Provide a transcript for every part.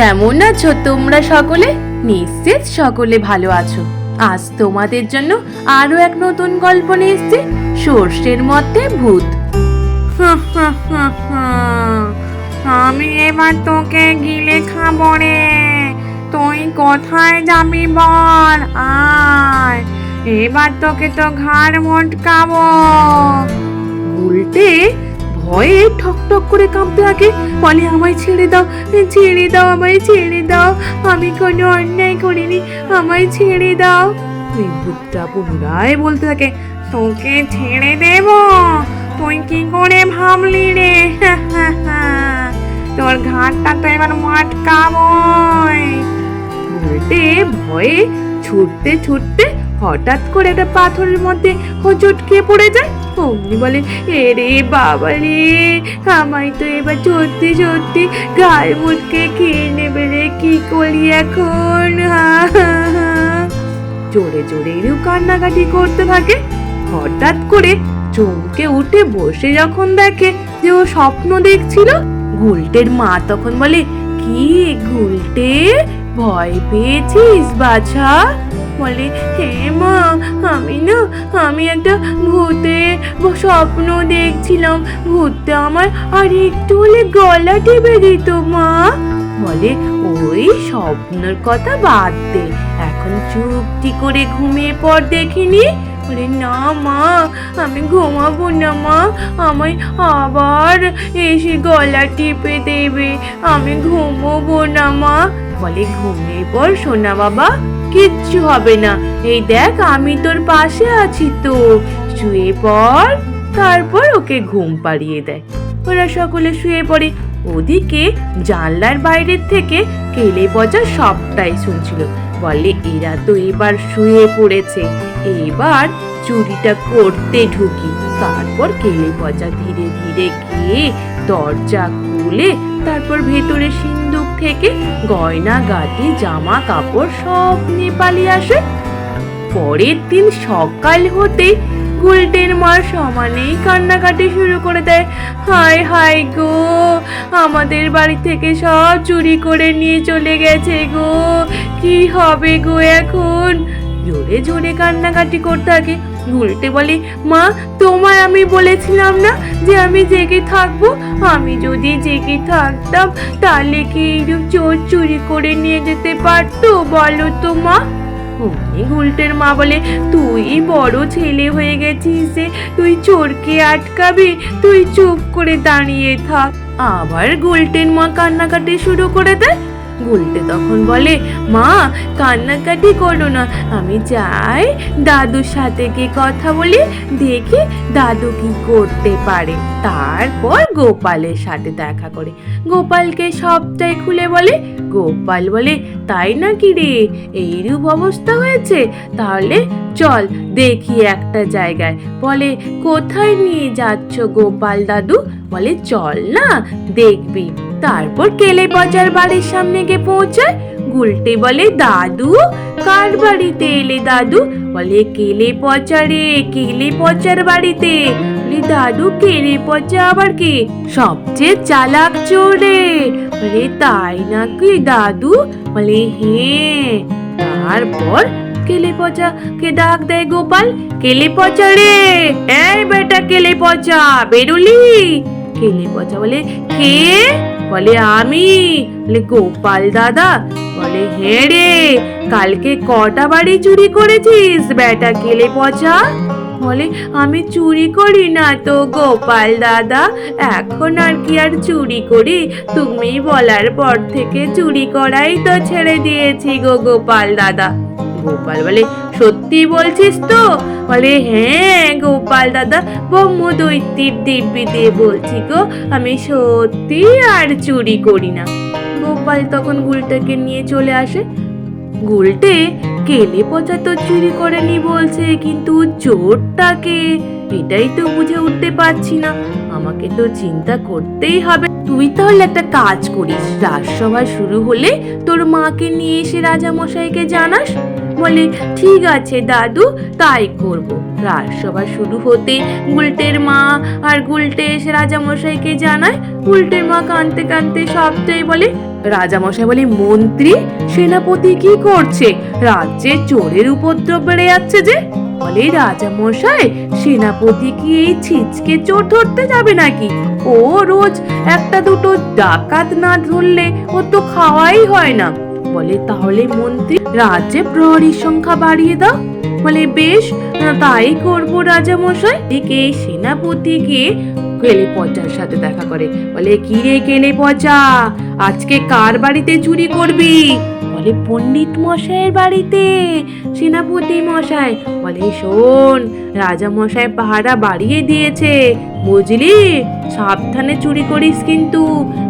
কেমন আছো তোমরা সকলে? নিশ্চিত সকলে ভালো আছো। আজ তোমাদের জন্য আরও এক নতুন গল্প নিয়ে এসেছি সর্ষের মধ্যে ভূত। আমি এবার তোকে গিলে খাব রে। তুই কোথায় যাবি বল? আয়। এবার তোকে তো ঘাড় মোটকাবো। উল্টে ভয়ে ঠক ঠক করে কাঁপতে থাকে বলে, আমায় ছেড়ে দাও ছেড়ে দাও, আমায় ছেড়ে দাও। আমি কোনো অন্যায় করিনি, আমায় ছেড়ে দাও। ওই ভূতটা পুনরায় বলতে থাকে, তোকে ছেড়ে দেব? তুই কি করে ভাবলি রে? তোর ঘাটটা তো এবার মাটকাবই উল্টে ভয়ে ছুটতে ছুটতে হঠাৎ করে একটা পাথরের মধ্যে হোঁচট খেয়ে পড়ে যায়। অমনি বলে এ রে বাবা রে, আমায় তো এবার সত্যি সত্যি গায়ে মুটকে খেয়ে নেবে রে, কি করি এখন। জোরে জোরে এরও কান্নাকাটি করতে থাকে। হঠাৎ করে চমকে উঠে বসে যখন দেখে যে ও স্বপ্ন দেখছিল, গুলটের মা তখন বলে, কি গুলটে? ভয় পেয়েছিস বাছা? বলে, হে মা, আমি না, আমি একটা ভূতে স্বপ্ন দেখছিলাম। ভূতটা আমার আর একটু হলে গলা টিপে দিত, মা। বলে, ওই স্বপ্নের কথা বাদ দে। এখন চুপটি করে ঘুমিয়ে পর দেখিনি বলে, না, মা, আমি ঘুমাবো না, মা। আমায় আবার এসে গলা টিপে দেবে। আমি ঘুমোবো না, মা। বলে ঘুমিয়ে পর সোনা বাবা, কিচ্ছু হবে না। এই দেখ, আমি তোর পাশে আছি তো। শুয়ে পড়, তারপর ওকে ঘুম পাড়িয়ে দেয়। ওরা সকলে শুয়ে পড়ে। ওদিকে জানলার বাইরের থেকে কেলে পচা সবটাই শুনছিল। বলে, এরা তো এবার শুয়ে পড়েছে। এবার চুরিটা করতে ঢুকি। তারপর কেলে পচা ধীরে ধীরে গিয়ে দরজা খুলে তারপর ভেতরে সিন্দুক থেকে গয়না, গাটি, জামা, কাপড় সব নিয়ে পালিয়ে আসে। পরের দিন সকাল হতে গুলটের মা সমানেই কান্নাকাটি শুরু করে দেয়। হায় হায় গো, আমাদের বাড়ি থেকে সব চুরি করে নিয়ে চলে গেছে গো। কি হবে গো এখন? জোরে জোরে কান্নাকাটি করতে থাকে। উল্টে বলে, মা তোমায় আমি বলেছিলাম না যে আমি জেগে থাকব? আমি যদি জেগে থাকতাম, তাহলে কি এইরূপ চোর চুরি করে নিয়ে যেতে পারতো? বলো তো, মা। অমনি গুলটের মা বলে, তুই বড় ছেলে হয়ে গেছিস যে, তুই চোরকে আটকাবি? তুই চুপ করে দাঁড়িয়ে থাক। আবার গুলটের মা কান্নাকাটি শুরু করে দেয়। গুলটে তখন বলে, মা, কান্নাকাটি করো না। আমি যাই দাদুর সাথে গিয়ে কথা বলি দেখি দাদু কি করতে পারে। তারপর গোপালের সাথে দেখা করে। গোপালকে সবটাই খুলে বলে, গোপাল বলে, তাই নাকি রে? এইরূপ অবস্থা হয়েছে? তাহলে চল দেখি একটা জায়গায়। বলে, কোথায় নিয়ে যাচ্ছ গোপাল দাদু? বলে, চল না, দেখবি। তারপর কেলে পচার বাড়ির সামনে গিয়ে পৌঁছায়? গুলটে বলে, দাদু, কার বাড়িতে এলে দাদু? বলে, কেলে পচা রে কেলে পচার বাড়িতে। বলি, দাদু, কেলে পচা আবার কে? সবচেয়ে চালাক চোরে। বলে, তাই নাকি দাদু? বলে হ্যাঁ। তারপর, কেলে পচা কে ডাক দেয় গোপাল? কেলে পচা রে। এই বেটা কেলে পচা, বেরুলি। কেলে পচা বলে, কে? বলে, আমি। বলে, গোপাল দাদা। বলে হ্যাঁ রে, কালকে কটা বাড়ি চুরি করেছিস বেটা কেলে পচা বলে, আমি চুরি করি না তো, গোপাল দাদা। এখন আর কি আর চুরি করি? তুমি বলার পর থেকে চুরি করাই তো ছেড়ে দিয়েছি গো, গোপাল দাদা। গোপাল বলে, সত্যি বলছিস তো? বলে হ্যাঁ গোপাল দাদা ব্রহ্ম দৈত্যের দিব্যি দিয়ে বলছি গো, আমি সত্যি আর চুরি করি না। গোপাল তখন গুলটাকে নিয়ে চলে আসে। গুলটে, কেলে পচা তো চুরি করেনি? বলছে, কিন্তু চোরটাকে এটাই তো বুঝে উঠতে পারছি না। আমাকে তো চিন্তা করতেই হবে। তুই তাহলে একটা কাজ করিস। রাজসভা শুরু হলে তোর মাকে নিয়ে এসে রাজামশাইকে জানাস। বলে, ঠিক আছে দাদু, তাই করব। রাজসভা শুরু হতে গুলটের মা আর গুলটে এসে রাজামশাইকে জানায়, গুলটের মা কানতে কানতে সবটাই বলে, রাজামশাই বলে, মন্ত্রী, সেনাপতি কি করছে? রাজ্যে চোরের উপদ্রব বেড়ে যাচ্ছে যে? বলে, রাজামশাই, সেনাপতি কি এই ছিচকে চোর ধরতে যাবে নাকি? ও রোজ একটা দুটো ডাকাত না ধরলে ও তো খাওয়াই হয় না। বলে, তাহলে মন্ত্রী, রাজ্যে প্রহরীর সংখ্যা বাড়িয়ে দাও। বলে, বেশ, তাই করব রাজা মশাই এই সেনাপতি গিয়ে কেলে পচার সাথে দেখা করে। বলে, কি রে কেলে পচা? আজকে কার বাড়িতে চুরি করবি? বলে, পণ্ডিত মশাইয়ের বাড়িতে? সেনাপতি মশাই বলে, শোন, রাজা মশাই পাহারা বাড়িয়ে দিয়েছে। বুঝলি? সাবধানে চুরি করিস কিন্তু।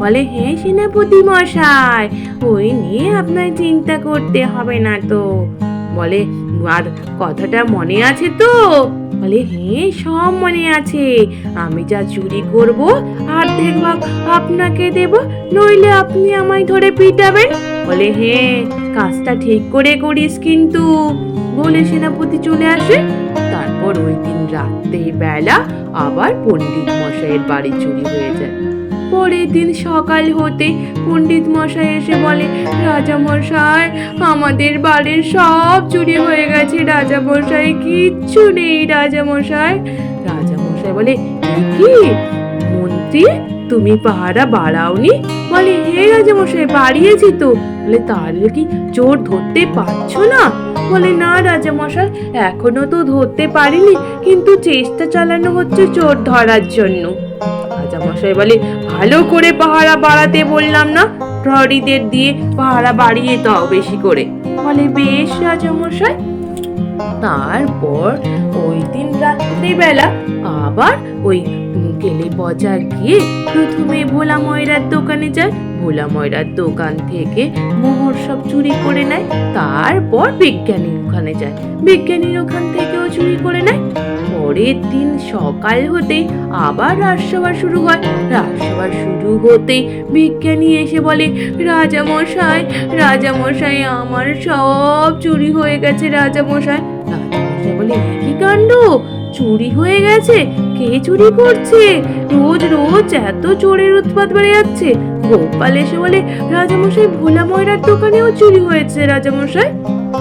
বলে হ্যাঁ সেনাপতি মশাই, ওই নিয়ে আপনার চিন্তা করতে হবে না তো। বলে, আর কথাটা মনে আছে তো? বলে হ্যাঁ সব মনে আছে। আমি যা চুরি করব আর দেখব আপনাকে দেব, নইলে আপনি আমায় ধরে পিটাবেন। বলে হ্যাঁ কাজটা ঠিক করে করিস কিন্তু। বলে সেনাপতি চলে আসে। তারপর ওই দিন রাত্রেই বেলা আবার পণ্ডিত মশাইয়ের বাড়ি চুরি হয়ে যায়। পরের দিন সকাল হতে পণ্ডিত মশাই এসে বলে, রাজা মশাই, আমাদের বাড়ির সব চুরি হয়ে গেছে। রাজা মশাই, কিচ্ছু নেই, রাজা মশাই। রাজা মশাই বলে, "এ কি? মন্ত্রী তুমি পাহারা বাড়াওনি? বলে, হে রাজা মশাই বাড়িয়েছি তো। বলে, তাহলে কি চোর ধরতে পারছ না? বলে, না রাজা মশাই এখনও তো ধরতে পারিনি, কিন্তু চেষ্টা চালানো হচ্ছে চোর ধরার জন্য। রাজা মশাই বলে, ভালো করে পাহারা বাড়াতে বললাম না? প্রহরীদের দিয়ে পাহারা বাড়িয়ে দাও বেশি করে। বলে, বেশ রাজা মশাই তারপর ওই দিন রাত্রিবেলা আবার ওই কেলে পচা গিয়ে প্রথমে ভোলা ময়রার দোকানে যায়। ভোলা ময়রার দোকান থেকে মোহর সব চুরি করে নেয়। তারপর বিজ্ঞানীর ওখানে যায়। বিজ্ঞানীর ওখান থেকেও চুরি করে নেয়। পরের দিন সকাল হতে আবার রাজসভা শুরু হয়। রাজসভা শুরু হতে বিজ্ঞানী এসে বলে রাজামশাই রাজামশাই আমার সব চুরি হয়ে গেছে রাজামশাই রাজামশাই বলে, কি কাণ্ড? চুরি হয়ে গেছে? কে চুরি করছে? রোজ রোজ এত চোরের উৎপাত বেড়ে যাচ্ছে। গোপাল এসে বলে, রাজামশাই, ভোলা ময়রার দোকানেও চুরি হয়েছে, রাজামশাই।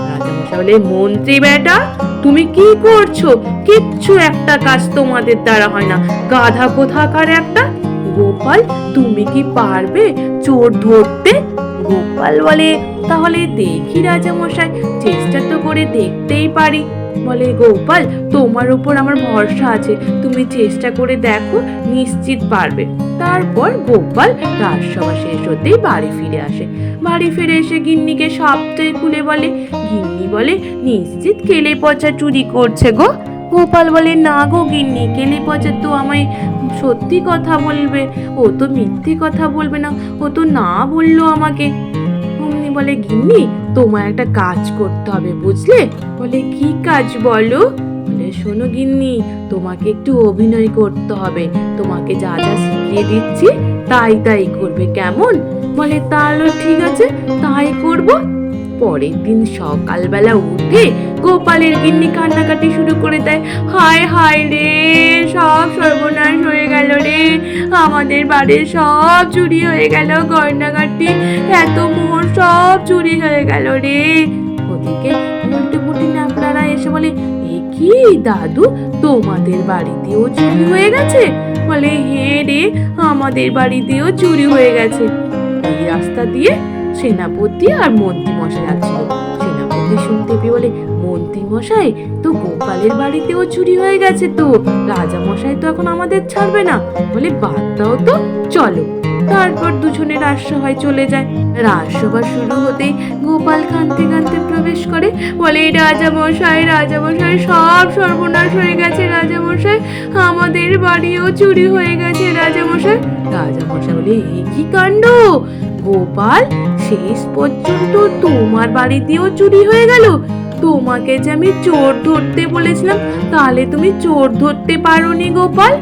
রাজামশাই বলে, মন্ত্রী বেটা তুমি কি করছ? কিচ্ছু একটা কাজ তোমাদের দ্বারা হয় না। গাধা কোথাকার একটা? গোপাল, তুমি কি পারবে চোর ধরতে? গোপাল বলে, তাহলে দেখি রাজামশাই, চেষ্টা তো করে দেখতেই পারি। বলে, গোপাল, তোমার উপর আমার ভরসা আছে। তুমি চেষ্টা করে দেখো, নিশ্চিত পারবে। তারপর গোপাল রাজসভা শেষ হতেই বাড়ি ফিরে আসে। বাড়ি ফিরে এসে গিন্নিকে সবটাই খুলে বলে, গিন্নি বলে, নিশ্চিত কেলে পচা চুরি করছে গো। গোপাল বলে, না গো গিন্নি কেলে পচা তো আমায় সত্যি কথা বলবে। ও তো মিথ্যে কথা বলবে না, ও তো না বলল আমাকে। বলে, গিন্নি তোমার একটা কাজ করতে হবে, বুঝলে? বলে, কি কাজ বলো? বলে, শোনো গিন্নি, তোমাকে একটু অভিনয় করতে হবে। তোমাকে যা যা শিখিয়ে দিচ্ছি, তাই তাই করবে, কেমন? বলে, তাহলে ঠিক আছে, তাই করব। পরের দিন সকালবেলা উঠে গোপালের গিন্নি কান্নাকাটি শুরু করে দেয়। হায় হায় রে, সব সর্বনাশ হয়ে গেল রে। আমাদের বাড়ির সব চুরি হয়ে গেল, গয়নাগাটি, এত মোহর সব চুরি হয়ে গেল রে। ওদিকে উল্টে পুটি আপনারা এসে বলে, এ কি দাদু, তোমাদের বাড়িতেও চুরি হয়ে গেছে? বলে হ্যাঁ রে, আমাদের বাড়িতেও চুরি হয়ে গেছে। এই রাস্তা দিয়ে সেনাপতি আর মন্ত্রী মশাই যাচ্ছিল সেনাপতি শুনতে পেয়ে বলে মন্ত্রী মশাই তো গোপালের বাড়িতেও চুরি হয়ে গেছে তো। রাজা মশাই তো এখন আমাদের ছাড়বে না। বলে, বাদ দাও তো, চলো। তারপর দুজনে রাজসভায় চলে যায়। রাজসভা শুরু হতেই গোপাল কাঁদতে কাঁদতে প্রবেশ করে। বলে রাজা মশাই রাজা মশাই সব সর্বনাশ হয়ে গেছে রাজা মশাই আমাদের বাড়িও চুরি হয়ে গেছে রাজা মশাই রাজা মশাই বলে, "এ কি কাণ্ড? গোপাল শেষ পর্যন্ত তোমার বাড়িতেও চুরি হয়ে গেল। তোমাকে যে আমি চোর ধরতে বলেছিলাম, তাহলে তুমি চোর ধরতে পারোনি গোপাল?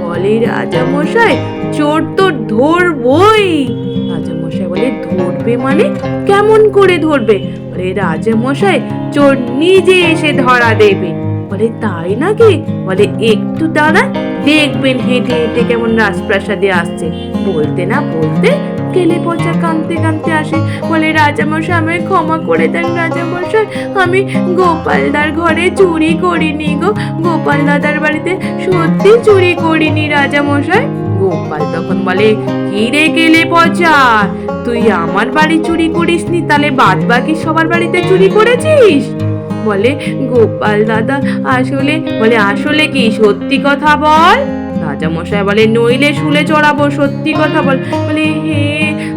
বলে রাজা মশাই চোর তো ধরবই। রাজা মশাই বলে, ধরবে মানে কেমন করে ধরবে? বলে রাজা মশাই চোর নিজে এসে ধরা দেবে। বলে, তাই নাকি? বলে, একটু দাঁড়ান, দেখবেন হেঁটে হেঁটে কেমন রাজপ্রাসাদে আসছে। বলতে না বলতে কেলে পচা কাঁদতে কাঁদতে আসে। বলে, রাজামশাই, আমায় ক্ষমা করে দেন রাজামশাই। আমি গোপালদার ঘরে চুরি করিনি গো। গোপাল দাদার বাড়িতে সত্যি চুরি করিনি রাজামশাই। গোপাল তখন বলে কি রে গেলে পচা? তুই আমার বাড়ি চুরি করিসনি, তাহলে বাদ বাকি সবার বাড়িতে চুরি করেছিস? বলে, গোপাল দাদা, আসলে বলে, আসলে কি সত্যি কথা বল? রাজা মশাই বলে, নইলে শুলে চড়াবো, সত্যি কথা বল। বলে, হে,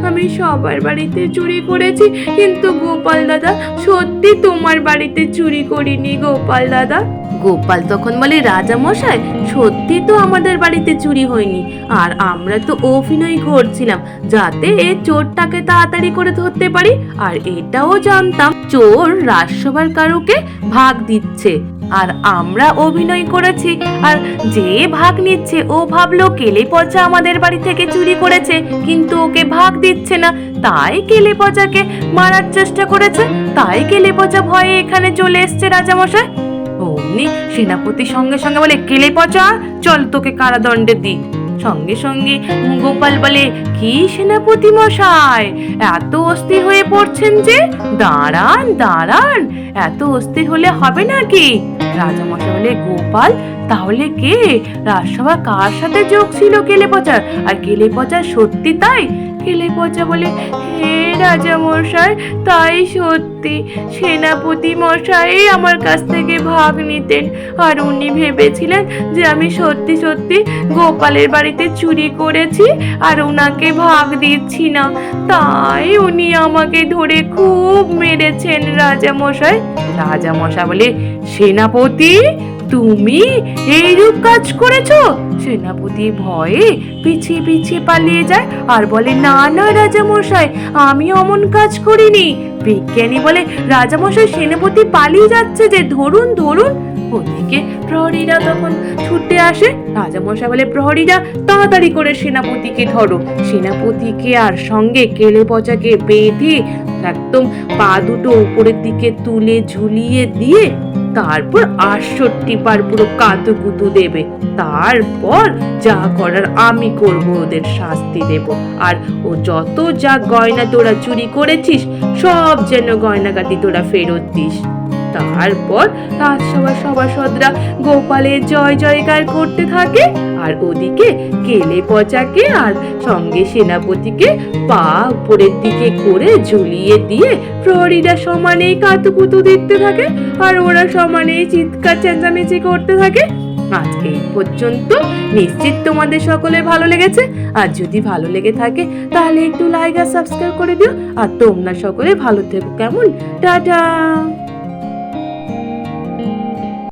আমি সবার বাড়িতে চুরি করেছি, কিন্তু গোপাল দাদা, সত্যি তোমার বাড়িতে চুরি করিনি গোপাল দাদা। গোপাল তখন বলে রাজা মশাই সত্যি তো আমাদের বাড়িতে চুরি হয়নি, আর আমরা তো অভিনয় করছিলাম, যাতে এ চোরটাকে তাড়াতাড়ি করে ধরতে পারি, আর এটাও জানতাম, চোর রাজসভার কারুকে ভাগ দিচ্ছে। আর আমরা অভিনয় করেছি। আর যে ভাগ নিচ্ছে, ও ভাবলো কেলে পচা আমাদের বাড়ি থেকে চুরি করেছে, কিন্তু ওকে ভাগ দিচ্ছে না। তাই কেলে পচাকে মারার চেষ্টা করেছে। তাই কেলে পচা ভয়ে এখানে চলে এসছে রাজামশাই। অমনি সেনাপতি সঙ্গে সঙ্গে বলে কেলে পচা চল তোকে কারাদণ্ডে দি সঙ্গে সঙ্গে গোপাল বলে, কি সেনাপতি মশাই, এত অস্থির হয়ে পড়ছেন যে? দাঁড়ান দাঁড়ান, এত অস্থির হলে হবে নাকি? রাজা মশাই বলে গোপাল, তাহলে কে? রাজসভা কার সাথে যোগ ছিল গেলে পচার আর গেলে পচার সত্যি তাই? কেলে পচা বলে, হে রাজা মশাই, তাই সত্যি। সেনাপতি মশাই আমার কাছ থেকে ভাগ নিতেন। আর উনি ভেবেছিলেন যে আমি সত্যি সত্যি গোপালের বাড়িতে চুরি করেছি আর ওনাকে ভাগ দিচ্ছি না। তাই উনি আমাকে ধরে খুব মেরেছেন, রাজা মশাই। রাজা মশাই বলে, সেনাপতি? তুমি এইরূপ কাজ করেছ? সেনাপতি ভয়ে পিছিয়ে পিছিয়ে পালিয়ে যায় আর বলে, না না, রাজামশাই, আমি অমন কাজ করিনি। বিজ্ঞানী বলে, রাজামশাই, সেনাপতি পালিয়ে যাচ্ছে যে, ধরুন ধরুন। ওদিকে প্রহরীরা তখন ছুটে আসে। রাজামশাই বলে, প্রহরীরা, তাড়াতাড়ি করে সেনাপতিকে ধরো। সেনাপতিকে আর সঙ্গে কেলে পচাকে বেঁধে একদম পা দুটো উপরের দিকে তুলে ঝুলিয়ে দিয়ে তারপর আটষট্টি পার পুরো কাতুকুতু দেবে। তারপর যা করার আমি করব, ওদের শাস্তি দেব। আর ও যত যা গয়না তোরা চুরি করেছিস, সব যেন গয়নাগাতি তোরা ফেরত দিস। তারপর রাজসভার সভাসদরা গোপালের জয় জয়গার করতে থাকে, আর ওদিকে কেলে পচাকে আর সঙ্গে সেনাপতিকে পা উপরের দিকে করে ঝুলিয়ে দিয়ে প্রহরীরা সমানেই কাতুকুতু দেখতে থাকে, আর ওরা সমানেই চিৎকার চেঁচামেচি করতে থাকে। আজকে এই পর্যন্ত। নিশ্চিত তোমাদের সকলে ভালো লেগেছে। আর যদি ভালো লেগে থাকে, তাহলে একটু লাইক আর সাবস্ক্রাইব করে দিও। আর তোমরা সকলে ভালো থেকো কেমন? টাটা!